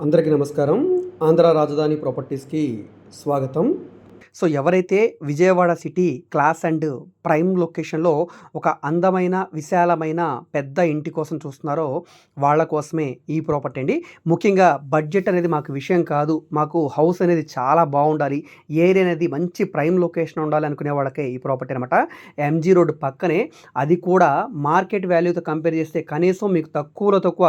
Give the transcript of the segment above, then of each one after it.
అందరికీ నమస్కారం. ఆంధ్ర రాజధాని ప్రాపర్టీస్కి స్వాగతం. సో ఎవరైతే Vijayawada city class and prime లొకేషన్లో ఒక అందమైన విశాలమైన పెద్ద ఇంటి కోసం చూస్తున్నారో వాళ్ళ కోసమే ఈ ప్రాపర్టీ అండి. ముఖ్యంగా బడ్జెట్ అనేది మాకు విషయం కాదు. మాకు హౌస్ అనేది చాలా బాగుండాలి. ఏరియా అనేది మంచి ప్రైమ్ లొకేషన్ ఉండాలి అనుకునే వాళ్ళకే ఈ ప్రాపర్టీ అనమాట ఎంజీ రోడ్ పక్కనే అది కూడా మార్కెట్ వాల్యూతో కంపేర్ చేస్తే కనీసం మీకు తక్కువలో తక్కువ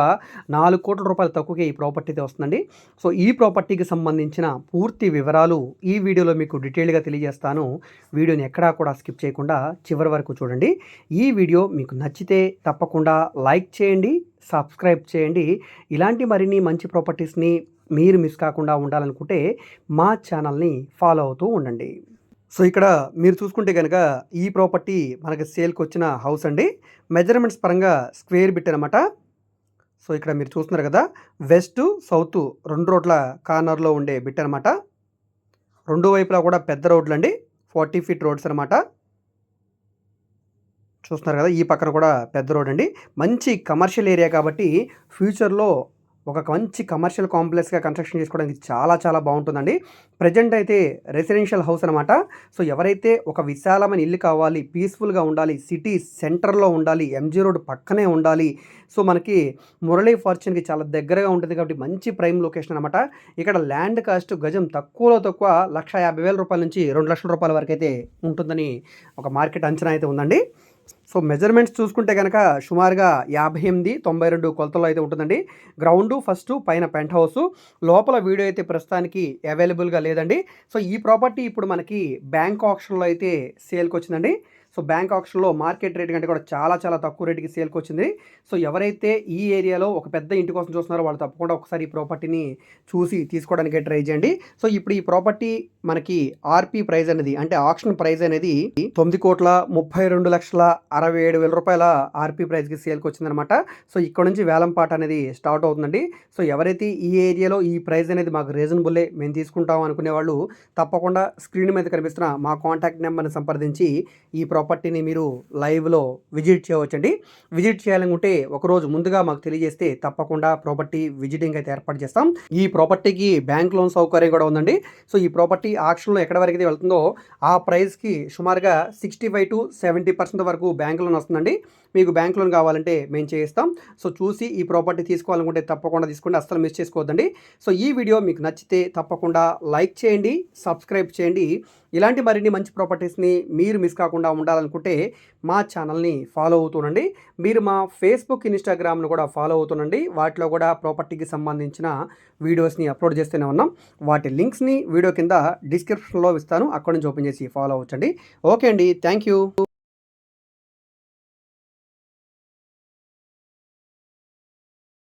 నాలుగు కోట్ల రూపాయలు తక్కువకే ఈ ప్రాపర్టీ అయితే వస్తుందండి. సో ఈ ప్రాపర్టీకి సంబంధించిన పూర్తి వివరాలు ఈ వీడియోలో మీకు డీటెయిల్గా తెలియజేస్తాను. వీడియోని ఎక్కడా కూడా స్కిప్ చేయకుండా చివరి వరకు చూడండి. ఈ వీడియో మీకు నచ్చితే తప్పకుండా లైక్ చేయండి సబ్స్క్రైబ్ చేయండి. ఇలాంటి మరిన్ని మంచి ప్రాపర్టీస్ని మీరు మిస్ కాకుండా ఉండాలనుకుంటే మా ఛానల్ని ఫాలో అవుతూ ఉండండి. సో ఇక్కడ మీరు చూసుకుంటే కనుక ఈ ప్రాపర్టీ మనకి సేల్కి వచ్చిన హౌస్ అండి. మెజర్మెంట్స్ పరంగా స్క్వేర్ బిట్ అనమాట సో ఇక్కడ మీరు చూస్తున్నారు కదా వెస్ట్ సౌత్ రెండు రోడ్ల కార్నర్లో ఉండే బిట్ అనమాట రెండు వైపులా కూడా పెద్ద రోడ్లు అండి ఫార్టీ ఫీట్ రోడ్స్ అనమాట చూస్తున్నారు కదా ఈ పక్కన కూడా పెద్ద రోడ్ అండి. మంచి కమర్షియల్ ఏరియా కాబట్టి ఫ్యూచర్లో ఒక మంచి కమర్షియల్ కాంప్లెక్స్గా కన్స్ట్రక్షన్ చేసుకోవడానికి చాలా చాలా బాగుంటుందండి. ప్రజెంట్ అయితే రెసిడెన్షియల్ హౌస్ అనమాట సో ఎవరైతే ఒక విశాలమైన ఇల్లు కావాలి పీస్ఫుల్గా ఉండాలి సిటీ సెంటర్లో ఉండాలి ఎంజీ రోడ్ పక్కనే ఉండాలి సో మనకి మురళీ ఫార్చ్యూన్కి చాలా దగ్గరగా ఉంటుంది కాబట్టి మంచి ప్రైమ్ లొకేషన్ అనమాట ఇక్కడ ల్యాండ్ కాస్ట్ గజం తక్కువలో తక్కువ లక్ష యాభై వేల రూపాయల నుంచి రెండు లక్షల రూపాయల వరకు అయితే ఉంటుందని ఒక మార్కెట్ అంచనా అయితే ఉందండి. సో మెజర్మెంట్స్ చూసుకుంటే కనుక సుమారుగా యాభై ఎనిమిది తొంభై రెండు కొలతల్లో అయితే ఉంటుందండి. గ్రౌండ్ ఫస్ట్ పైన పెంట్ హౌస్. లోపల వీడియో అయితే ప్రస్తుతానికి అవైలబుల్గా లేదండి. సో ఈ ప్రాపర్టీ ఇప్పుడు మనకి బ్యాంక్ ఆప్షన్లో అయితే సేల్కి వచ్చిందండి. సో బ్యాంక్ ఆప్షన్లో మార్కెట్ రేట్ కంటే కూడా చాలా చాలా తక్కువ రేటుకి సేల్కి వచ్చింది సో ఎవరైతే ఈ ఏరియాలో ఒక పెద్ద ఇంటి కోసం చూస్తున్నారో వాళ్ళు తప్పకుండా ఒకసారి ఈ ప్రాపర్టీని చూసి తీసుకోవడానికి ట్రై చేయండి. సో ఇప్పుడు ఈ ప్రాపర్టీ మనకి ఆర్పీ ప్రైస్ అనేది అంటే ఆప్షన్ ప్రైస్ అనేది తొమ్మిది కోట్ల ముప్పై రెండు లక్షల అరవై ఏడు వేల రూపాయల ఆర్పీ ప్రైస్కి సేల్కి వచ్చిందనమాట సో ఇక్కడ నుంచి వేలంపాట అనేది స్టార్ట్ అవుతుందండి. సో ఎవరైతే ఈ ఏరియాలో ఈ ప్రైస్ అనేది మాకు రీజనబుల్లే మేము తీసుకుంటాం అనుకునే వాళ్ళు తప్పకుండా స్క్రీన్ మీద కనిపిస్తున్న మా కాంటాక్ట్ నెంబర్ని సంప్రదించి ఈ ప్రాపర్టీని మీరు లైవ్లో విజిట్ చేయవచ్చండి. విజిట్ చేయాలనుకుంటే ఒకరోజు ముందుగా మాకు తెలియజేస్తే తప్పకుండా ప్రాపర్టీ విజిటింగ్ అయితే ఏర్పాటు చేస్తాం. ఈ ప్రాపర్టీకి బ్యాంక్ లోన్ సౌకర్యం కూడా ఉందండి. సో ఈ ప్రాపర్టీ ఆక్షన్లో ఎక్కడ వరకు అయితే వెళ్తుందో ఆ ప్రైస్కి సుమారుగా sixty five to seventy percent వరకు బ్యాంక్ లోన్ వస్తుందండి. మీకు బ్యాంక్ లోన్ కావాలంటే మేము చేయిస్తాం. సో చూసి ఈ ప్రాపర్టీ తీసుకోవాలనుకుంటే తప్పకుండా తీసుకోండి. అస్సలు మిస్ చేసుకోవద్దండి. సో ఈ వీడియో మీకు నచ్చితే తప్పకుండా లైక్ చేయండి సబ్స్క్రైబ్ చేయండి. ఇలాంటి మరిన్ని మంచి ప్రాపర్టీస్ని మీరు మిస్ కాకుండా ఉండాలనుకుంటే మా ఛానల్ని ఫాలో అవుతుండండి మీరు మా ఫేస్బుక్ ఇన్స్టాగ్రామ్ను కూడా ఫాలో అవుతుండండి వాటిలో కూడా ప్రాపర్టీకి సంబంధించిన వీడియోస్ని అప్లోడ్ చేస్తూనే ఉన్నాం. వాటి లింక్స్ని వీడియో కింద డిస్క్రిప్షన్లో ఇస్తాను. అక్కడి నుంచి ఓపెన్ చేసి ఫాలో అవ్వచ్చండి. ఓకే అండి. Thank you.